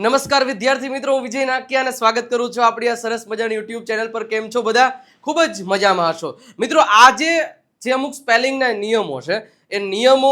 નમસ્કાર વિદ્યાર્થી મિત્રો, હું વિજય નાકિયા અને સ્વાગત કરું છું આપણી આ સરસ મજાની યુટ્યુબ ચેનલ પર. કેમ છો બધા? ખૂબ જ મજામાં હશો. મિત્રો, આજે જે અમુક સ્પેલિંગના નિયમો છે, એ નિયમો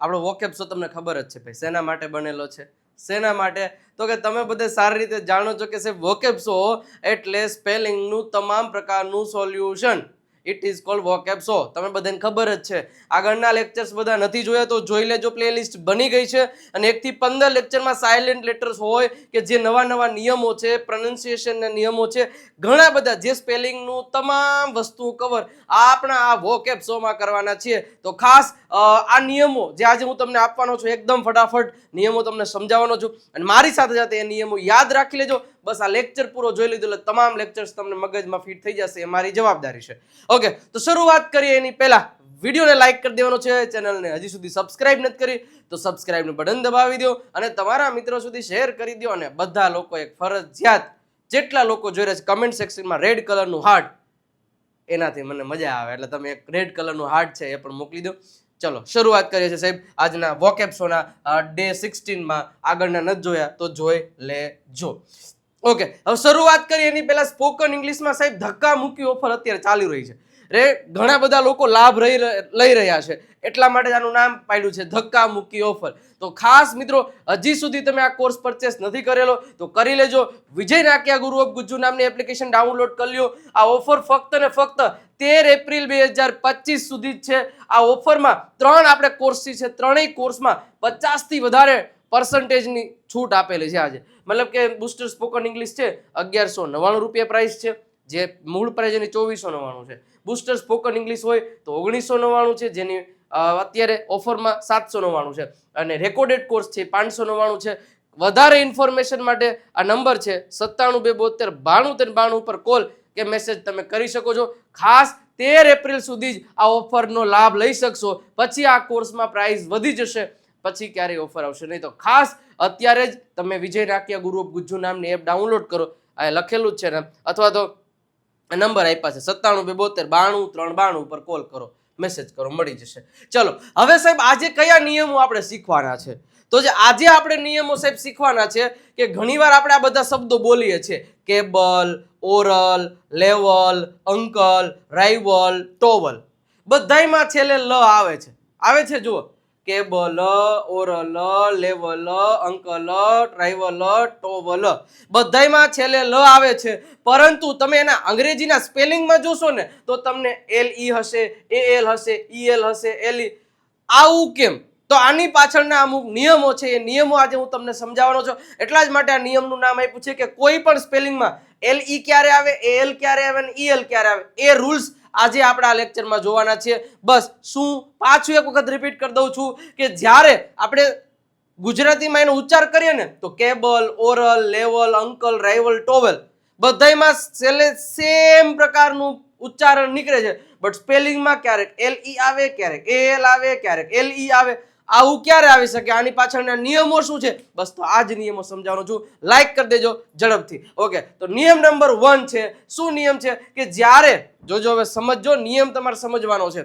આપણો વોકેબ્સો તમને ખબર જ છે ભાઈ, શેના માટે બનેલો છે? શેના માટે? તો કે તમે બધે સારી રીતે જાણો છો કે સાહેબ શો એટલે સ્પેલિંગનું તમામ પ્રકારનું solution it is called so તમે બધાને ખબર જ છે. આગળના લેક્ચર્સ બધા નથી જોયા, તો જોઈ લેજો પ્લેલિસ્ટ બની ગઈ છે. અને એકથી પંદર લેક્ચરમાં સાયલેન્ટ લેટર્સ હોય કે જે નવા નવા નિયમો છે પ્રનન્સિએશનના નિયમો છે, ઘણા બધા જે સ્પેલિંગનું તમામ વસ્તુ કવર આપણા આ વોકેબ શોમાં કરવાના છીએ. તો ખાસ આ નિયમો જે આજે હું તમને આપવાનો છું, એકદમ ફટાફટ નિયમો તમને સમજાવવાનો છું. અને મારી સાથે સાથે એ નિયમો યાદ રાખી લેજો. બસ આ લેક્ચર પૂરો જોઈ લીધો, એટલે તમામ લેક્ચર્સ તમને મગજમાં ફિટ થઈ જશે, એ મારી જવાબદારી છે. ઓકે તો શરૂઆત કરીએ એની પહેલા. વિડીયોને લાઈક કરી દેવાનો છે, ચેનલને હજી સુધી સબસ્ક્રાઇબ નથી કરી, તો સબસ્ક્રાઇબનું બટન દબાવી દો અને તમારા મિત્રો સુધી શેર કરી દો અને બધા લોકો એક ફરજિયાત જેટલા લોકો જોઈ રહ્યા છે કમેન્ટ સેક્શનમાં રેડ કલરનું હાર્ટ એનાથી મને મજા આવે, એટલે તમે એક રેડ કલરનું હાર્ટ છે, એ પણ મોકલી દો. ચલો, શરૂઆત કરીએ છીએ સાહેબ, આજના વોકેપ્સોના ડે સિક્સટીનમાં આગળના નથી જોયા, તો જોઈ લેજો. ઓકે હવે શરૂઆત કરીએ એની પહેલાં સ્પોકન ઇંગ્લિશમાં સાહેબ ધક્કા મૂકી ઓફર અત્યારે ચાલી રહી છે. રે, ઘણા બધા લોકો લાભ રહી લઈ રહ્યા છે. એટલા માટે આનું નામ પાડ્યું છે, ધક્કા મૂકી ઓફર તો ખાસ મિત્રો, હજી સુધી તમે આ કોર્સ પરચેસ નથી કરેલો, તો કરી લેજો. વિજય નાક્યા ગુરુ ઓફ ગુજ્જુ નામની એપ્લિકેશન ડાઉનલોડ કરી લ્યો. આ ઓફર ફક્ત ને ફક્ત તેર એપ્રિલ બે હજાર પચીસ સુધી જ છે. આ ઓફરમાં ત્રણ આપણે કોર્સ છે, ત્રણેય કોર્સમાં પચાસથી વધારે પર્સન્ટેજની છૂટ આપેલી છે આજે. મતલબ કે બુસ્ટર સ્પોકન ઇંગ્લિશ છે, અગિયારસો નવ્વાણું રૂપિયા પ્રાઇસ છે, જે મૂળ પ્રાઇસ એની ચોવીસો નવ્વાણું છે. બુસ્ટર સ્પોકન ઇંગ્લિશ હોય તો ઓગણીસો નવ્વાણું છે, જેની અત્યારે ઓફરમાં સાતસો નવ્વાણું છે. અને રેકોર્ડેડ કોર્સ છે પાંચસો નવ્વાણું છે. વધારે ઇન્ફોર્મેશન માટે આ નંબર છે સત્તાણું બે બોતેર બાણું ત્રણ, બાણું ઉપર કોલ કે મેસેજ તમે કરી શકો છો. ખાસ તેર એપ્રિલ સુધી જ આ ઓફરનો લાભ લઈ શકશો. પછી આ કોર્સમાં પ્રાઇસ વધી જશે. પછી ક્યારેય ઓફર આવશે? નહીં તો ખાસ અત્યારે જ તમે વિજય નાકિયા ગુરુ ઓફ ગુજ્જુ નામની એપ ડાઉનલોડ કરો. આ લખેલું જ છે ને. અથવા તો નંબર આપ્યા છે, સત્તાણું બે બોતેર બાણું, ત્રણ બાણું ઉપર કોલ કરો. મેસેજ કરો, મળી જશે. ચલો, હવે સાહેબ આજે કયા નિયમો આપણે શીખવાના છે? તો જે આજે આપણે નિયમો સાહેબ શીખવાના છે કે ઘણીવાર આપણે આ બધા શબ્દો બોલીએ છીએ. Cable, oral, level, uncle, rival, towel. બધાયમાં છેલ્લે લ આવે છે. આવે છે, જુઓ. Cable oral, level, uncle, trivial, towel. બધાયમાં છેલ્લે લ આવે છે. પરંતુ તમે એના અંગ્રેજીના સ્પેલિંગમાં જોશો ને, તો તમને એલ, ઈ હશે, એ, એલ હશે, ઈ, એલ હશે, એલ, ઈ. આવું કેમ? તો આની પાછળના અમુક નિયમો છે. એ નિયમો આજે હું તમને સમજાવવાનો છું. એટલા જ માટે આ નિયમનું નામ આપ્યું છે કે કોઈ પણ સ્પેલિંગમાં એલ, ઈ ક્યારે આવે? એ, એલ ક્યારે આવે? અને ઈ, એલ ક્યારે આવે? એ રૂલ્સ આજે આપણે આ લેક્ચરમાં જોવાના છીએ. બસ, શું પાછું એક વખત રિપીટ કરી દઉં છું કે જ્યારે આપણે ગુજરાતીમાં એનો ઉચ્ચાર કરીએ ને, તો cable oral level uncle rival towel બધાયમાં છેલ્લે સેમ પ્રકારનું ઉચ્ચારણ નીકળે છે. બટ સ્પેલિંગમાં ક્યારેક એલ ઈ આવે, ક્યારેક એ એલ આવે, ક્યારેક એલ ઈ આવે. આવું ક્યારે આવી શકે? આની પાછળના નિયમો શું છે? બસ તો આ જ નિયમો સમજાવવાનો છું. લાઈક કરી દેજો ઝડપથી. ઓકે તો નિયમ નંબર વન છે. શું નિયમ છે? કે જ્યારે, જોજો હવે સમજજો, નિયમ તમારે સમજવાનો છે.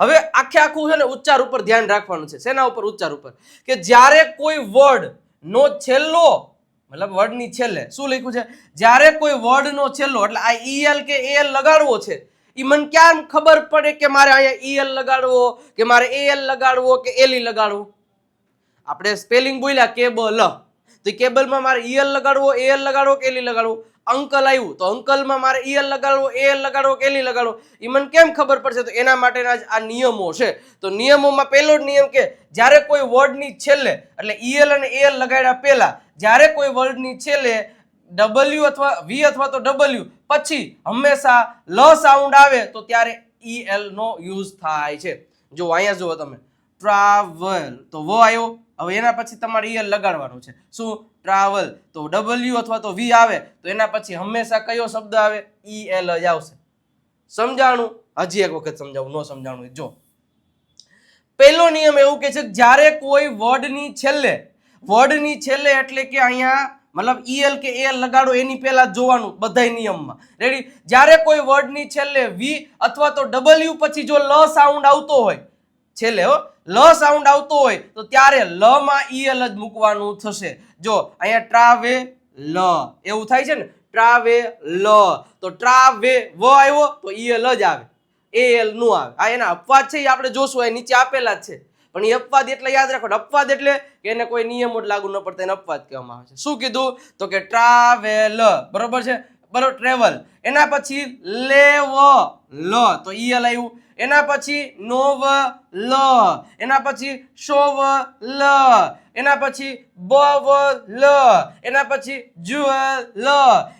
હવે આખે આખું છે ને ઉચ્ચાર ઉપર ધ્યાન રાખવાનું છે. શેના ઉપર? ઉચ્ચાર ઉપર. કે જ્યારે કોઈ વર્ડ નો છેલ્લો, મતલબ વર્ડની છેલ્લે, શું લખ્યું છે? જ્યારે કોઈ વર્ડનો છેલ્લો, એટલે આ ઈએલ કે એલ લગાડવો છે ઈ મને ક્યાં ખબર પડે કે મારે અહીંયા ઈએલ લગાડવો, કે મારે એલ લગાડવો, કે એલી લગાડવો. આપણે સ્પેલિંગ બોલ્યા કેબલ તો કેબલમાં મારે ઈએલ લગાડવો એલ લગાડવો, કે એલી લગાડવો? અંકલ આવ્યું, તો અંકલમાં મારે ઈએલ લગાડવો એલ લગાડવો, કે એલી લગાડવો? એ મને કેમ ખબર પડશે? તો એના માટેના જ આ નિયમો છે. તો નિયમોમાં પહેલો નિયમ કે જ્યારે કોઈ વર્ડની છેલ્લે, એટલે ઈએલ અને એલ લગાડ્યા પહેલા, જ્યારે કોઈ વર્ડની છેલ્લે ડબલ્યુ અથવા વી અથવા તો ડબલ્યુ પછી હંમેશા લ સાઉન્ડ આવે તો ત્યારે ઈ એલ નો યુઝ થાય છે. જો અહીંયા જુઓ તમે ટ્રાવલ તો વ આવ્યો, હવે એના પછી તમારે ઈએલ લગાડવાનું છે. શું? ટ્રાવલ તો ડબલ્યુ અથવા તો વી આવે, તો એના પછી હંમેશા કયો શબ્દ આવે? ઈ એલ જ આવશે. સમજાણું? હજી એક વખત સમજાવું, ન સમજાણું જો. પહેલો નિયમ એવું કે છે જ્યારે કોઈ વર્ડની છેલ્લે વર્ડની છેલ્લે એટલે કે અહીંયા મતલબ ઈએલ કે એલ લગાડો, એની પહેલા જોવાનું બધાય નિયમમાં. રેડી જ્યારે કોઈ વર્ડની છેલ્લે વી અથવા તો ડબલ્યુ પછી જો લ સાઉન્ડ આવતો હોય, છેલ્લે હો લ સાઉન્ડ આવતો હોય, તો ત્યારે લ માં ઈએલ જ મૂકવાનું થશે. જો, અહીંયા ટ્રાવે લ એવું થાય છે ને ટ્રાવે લ તો ટ્રાવે વ આવ્યો, તો ઈએલ જ આવે. એ એલનું આવે. આ એના અપવાદ છે, એ આપણે જોશું એ નીચે આપેલા જ છે. પણ એ અપવાદ એટલે યાદ રાખો અપવાદ એટલે કે એને કોઈ નિયમો જ લાગુ ન પડતા, એને અપવાદ કહેવામાં આવે છે. શું કીધું? તો કે ટ્રાવેલ બરોબર છે? બરોબર ટ્રેવલ એના પછી લેવ, લ. તો ઈએલ આવ્યું. એના પછી નોવ લ એના પછી શોવ લ એના પછી બવ લ એના પછી જુઅલ લ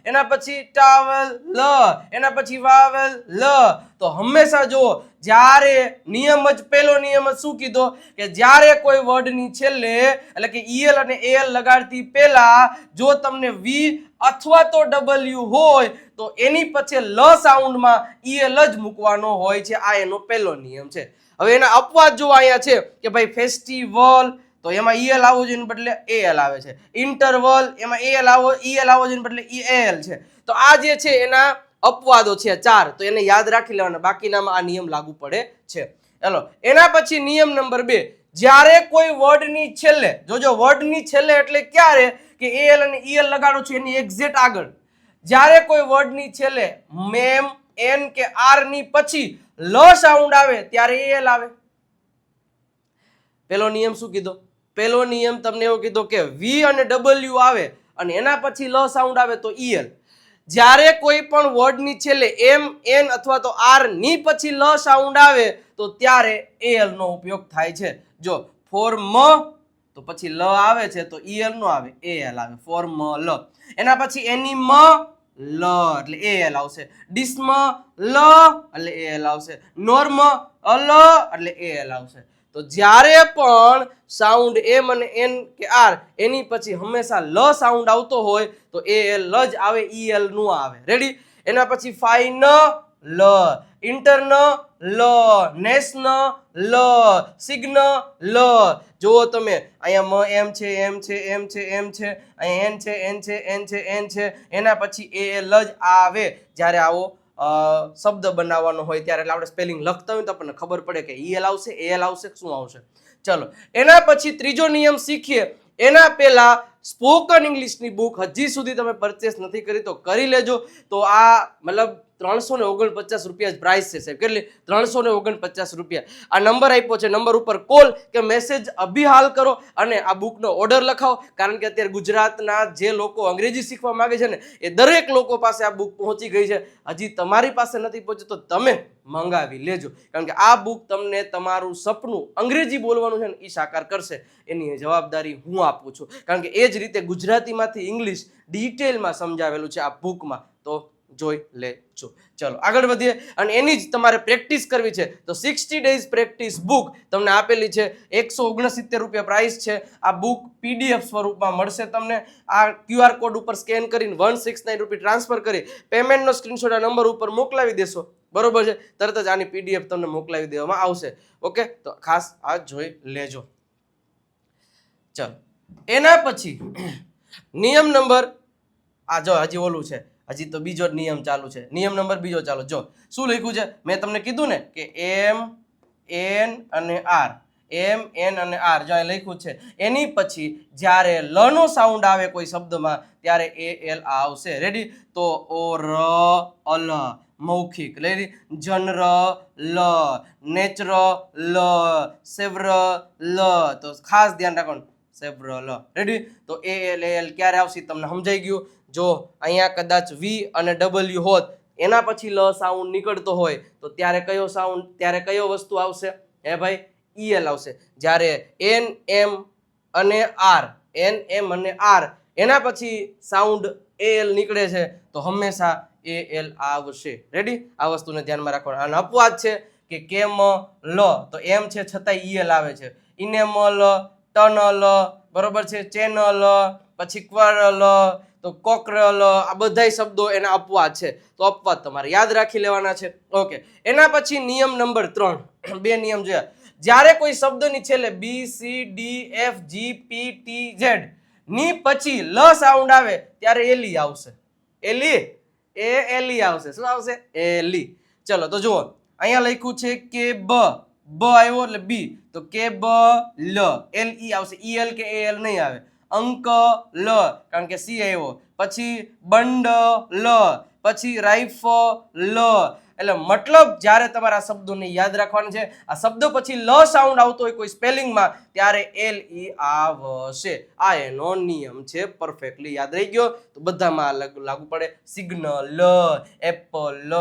એના પછી ટાવલ લ એના પછી વાવલ. લ તો હંમેશા જુઓ, જ્યારે નિયમ જ, પહેલો નિયમ જ શું કીધો? કે જ્યારે કોઈ વર્ડની છેલ્લે, એટલે કે ઈએલ અને એલ લગાડતી પહેલા, જો તમને વી અથવા તો ડબલ્યુ હોય, તો એની પછી લ સાઉન્ડમાં ઈએલ જ મૂકવાનો હોય છે. આ એનો પહેલો નિયમ છે. હવે એના અપવાદ જો અહીંયા છે કે ભાઈ ફેસ્ટિવલ તો એમાં ઈએલ આવવું જોઈએ બદલે એલ આવે છે. ઇન્ટરવલ એમાં એલ આવો ઈએલ આવવો જોઈએ બદલે એલ છે. તો આ જે છે એના અપવાદો છે ચાર. તો એને યાદ રાખી લેવાના. બાકીનામાં આ નિયમ લાગુ પડે છે. ચલો એના પછી નિયમ નંબર બે. જ્યારે કોઈ વર્ડની છેલ્લે જોજો વર્ડની છેલ્લે એટલે ક્યારે કે એલ અને ઈએલ લગાડો છો એની એક્ઝેક્ટ આગળ. જ્યારે કોઈ વર્ડની છેલ્લે મેમ એન કે આરની પછી લ સાઉન્ડ આવે, ત્યારે એલ આવે. પેલો નિયમ શું કીધો? પેલો નિયમ તમને એવો કીધો કે વી અને ડબલ્યુ આવે અને એના પછી લ સાઉન્ડ આવે તો ઈએલ જ્યારે કોઈ પણ વર્ડની છેલ્લે એમ એન અથવા તો આરની પછી લ સાઉન્ડ આવે, તો ત્યારે એલ નો ઉપયોગ થાય છે. જો ફોર મ તો પછી લ આવે છે, તો ઈએલ નો આવે એલ આવે ફોર મ લ. એના પછી એની મ, લ, એટલે એલ આવશે. ડિસ્મ લ, એટલે એ એલ આવશે. નોર્મ અલ, એટલે એલ આવશે. તો જ્યારે પણ સાઉન્ડ એમ અને એન કે આર એની પછી હંમેશા લ સાઉન્ડ આવતો હોય, તો એ એલ જ આવે ઈ એલનું આવે. રેડી એના પછી ફાઇન લ ઇન્ટર્ન લ નેશન લ સિગ્ન લ જુઓ તમે, અહીંયા મ એમ છે એમ છે એમ છે એમ છે, અહીંયા એન છે એન છે એન છે એન છે, એના પછી એ એલ જ આવે. જ્યારે આવો શબ્દ બનાવવાનો હોય ત્યારે એટલે આપણે સ્પેલિંગ લખતા હોય તો આપણને ખબર પડે કે ઈએલ આવશે એલ આવશે શું આવશે. ચલો, એના પછી ત્રીજો નિયમ શીખીએ. એના પહેલા સ્પોકન ઇંગ્લિશની બુક હજી સુધી તમે પરચેસ નથી કરી, તો કરી લેજો. તો આ મતલબ ત્રણસો ને ઓગણપચાસ રૂપિયા પ્રાઇસ છે સાહેબ. કેટલી? ત્રણસો ને ઓગણપચાસ રૂપિયા. આ નંબર આપ્યો છે નંબર ઉપર કોલ કે મેસેજ અભી હાલ કરો અને આ બુકનો ઓર્ડર લખાવો. કારણ કે અત્યારે ગુજરાતના જે લોકો અંગ્રેજી શીખવા માગે છે ને, એ દરેક લોકો પાસે આ બુક પહોંચી ગઈ છે. હજી તમારી પાસે નથી પહોંચી, તો તમે મંગાવી લેજો. કારણ કે આ બુક તમને તમારું સપનું અંગ્રેજી બોલવાનું છે ને એ સાકાર કરશે. એની જવાબદારી હું આપું છું. કારણ કે એ જ રીતે ગુજરાતીમાંથી ઇંગ્લિશ ડિટેલમાં સમજાવેલું છે આ બુકમાં તો જોઈ લેજો. ચલો, આગળ વધીએ. અને એની જ તમારે પ્રેક્ટિસ કરવી છે. તો સિક્સટી ડેઝ પ્રેક્ટિસ બુક તમને આપેલી છે. એકસો ઓગણસિત્તેર રૂપિયા પ્રાઇસ છે. આ બુક પીડીએફ સ્વરૂપમાં મળશે તમને. આ ક્યુઆર કોડ ઉપર સ્કેન કરીને one six nine rupee transfer કરી પેમેન્ટનો સ્ક્રીનશોટ આ નંબર ઉપર મોકલાવી દેશો. બરોબર છે? તરત જ આની પીડીએફ તમને મોકલાવી દેવામાં આવશે. ઓકે? તો ખાસ આ જોઈ લેજો. ચલો. એના પછી નિયમ નંબર આ જો હજી ઓલું છે. હજી તો બીજો નિયમ ચાલુ છે. નિયમ નંબર બીજો ચાલુ. જો, શું લખ્યું છે? મેં તમને કીધું ને કે એમ એન અને આર એમ એન અને આર જો અહીં લખ્યું છે. એની પછી જ્યારે લ નો સાઉન્ડ આવે કોઈ શબ્દમાં, ત્યારે એ એલ આવશે. રેડી તો ઓ ર અલ. મૌખિક. રેડી જનર લ નેચર લ સેવ્ર લ તો ખાસ ધ્યાન રાખવાનું સેબ્રલ રેડી તો એ એલ એલ ક્યારે આવશે તમને સમજાઈ ગયું? જો અહીંયા કદાચ વી અને ડબલ્યુ હોત, એના પછી લ સાઉન્ડ નીકળતો હોય, તો ત્યારે કયો સાઉન્ડ ત્યારે કયો વસ્તુ આવશે? હે ભાઈ? ઈએલ આવશે. જ્યારે એન એમ અને આર એન એમ અને આર એના પછી સાઉન્ડ એલ નીકળે છે, તો હંમેશા એ એલ આવશે. રેડી આ વસ્તુને ધ્યાનમાં રાખવાનું. અને અપવાદ છે કે કેમ લ? તો એમ છે છતાંય ઈએલ આવે છે. ઇનેમલ, ટનલ, બરોબર છે? ચેનલ, પછી ક્વરલ, તો કોકરલ, આ બધાય શબ્દો એના અપવાદ છે. તો અપવાદ તમારે યાદ રાખી લેવાના છે. ઓકે એના પછી નિયમ નંબર ત્રણ. બે નિયમ જોયા જ્યારે કોઈ શબ્દની છેલ્લે B C D F G P T ઝેડની પછી લ સાઉન્ડ આવે, ત્યારે એલી આવશે. એલી? એ એલી આવશે. શું આવશે? એલી ચલો, તો જુઓ. અહીંયા લખ્યું છે કે બ. બ આવ્યો એટલે બી. તો કે બ લ. એલ ઈ આવશે. ઈ એલ કે એ એલ નહીં આવે. અંક લ. કારણ કે સી આવ્યો. પછી બંડ લ પછી રાઇફ લ એટલે મતલબ જ્યારે તમારા શબ્દોને યાદ રાખવાના છે, આ શબ્દ પછી લ સાઉન્ડ આવતો હોય કોઈ સ્પેલિંગમાં ત્યારે એલ ઈ આવશે. આ એનો નિયમ છે પરફેક્ટલી યાદ રહી ગયો. તો બધામાં લાગુ પડે. સિગ્નલ, એપલ,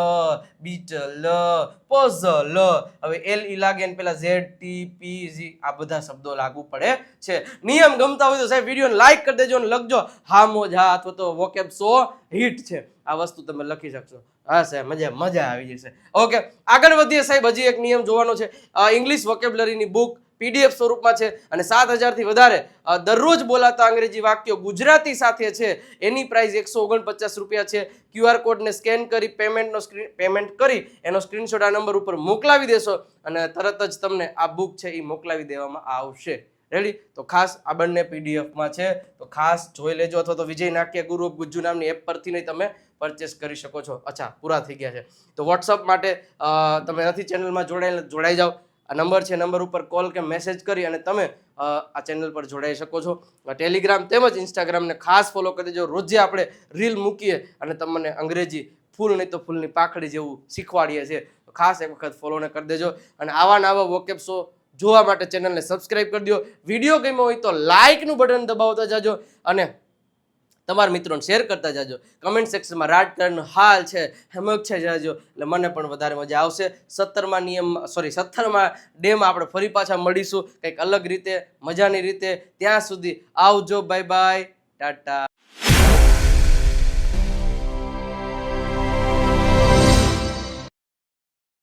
બીટલ પઝલ હવે એલ ઈ લાગે ને પેલા ઝેડ ટી પી જી આ બધા શબ્દો લાગુ પડે છે. નિયમ ગમતા હોય તો સાહેબ વિડીયોને લાઈક કરી દેજો અને લખજો. હા મોજ હા અથવા તો વોકેબ સો હિટ છે. આ વસ્તુ તમે લખી શકશો. હા, સાહેબ, મજા મજા આવી જશે. ઓકે આગળ વધીએ સાહેબ. હજી એક નિયમ જોવાનો છે. ઇંગ્લિશ વોકેબ્લરીની બુક પીડીએફ સ્વરૂપમાં છે અને સાત હજારથી વધારે દરરોજ બોલાતા અંગ્રેજી વાક્યો ગુજરાતી સાથે છે. એની પ્રાઇસ એકસો ઓગણપચાસ રૂપિયા છે. ક્યુઆર કોડને સ્કેન કરી પેમેન્ટનો સ્ક્રીન પેમેન્ટ કરી, એનો સ્ક્રીનશોટ આ નંબર ઉપર મોકલાવી દેશો અને તરત જ તમને આ બુક છે એ મોકલાવી દેવામાં આવશે. રેડી તો ખાસ આ બંને પીડીએફમાં છે. તો ખાસ જોઈ લેજો અથવા તો વિજય નાક્ય ગુરુ ગુજ્જુ નામની એપ પરથી નહીં તમે પરચેસ કરી શકો છો. અચ્છા, પૂરા થઈ ગયા છે. તો વોટ્સઅપ માટે તમે નથી ચેનલમાં જોડાયેલા, જોડાઈ જાઓ. આ નંબર છે, નંબર ઉપર કોલ કે મેસેજ કરી અને તમે આ ચેનલ પર જોડાઈ શકો છો. ટેલિગ્રામ તેમજ ઇન્સ્ટાગ્રામને ખાસ ફોલો કરી દેજો. રોજે આપણે રીલ મૂકીએ અને તમને અંગ્રેજી ફૂલ નહીં તો ફૂલની પાખડી જેવું શીખવાડીએ છીએ. ખાસ એક વખત ફોલોને કરી દેજો. અને આવા નવા વોકેપ શો જોવા માટે ચેનલને સબસ્ક્રાઈબ કરી દો. વીડિયો ગમ્યો હોય તો લાઇકનું બટન દબાવતા જાજો અને તમારા મિત્રોને શેર કરતા જાજો. કમેન્ટ સેક્શનમાં રાજકારણનો હાલ છે, હેમક છે જાજો. એટલે મને પણ વધારે મજા આવશે. સત્તરમાં નિયમ સોરી સત્તરમાં ડેમાં આપણે ફરી પાછા મળીશું. કંઈક અલગ રીતે, મજાની રીતે. ત્યાં સુધી આવજો બાય બાય ટાટા.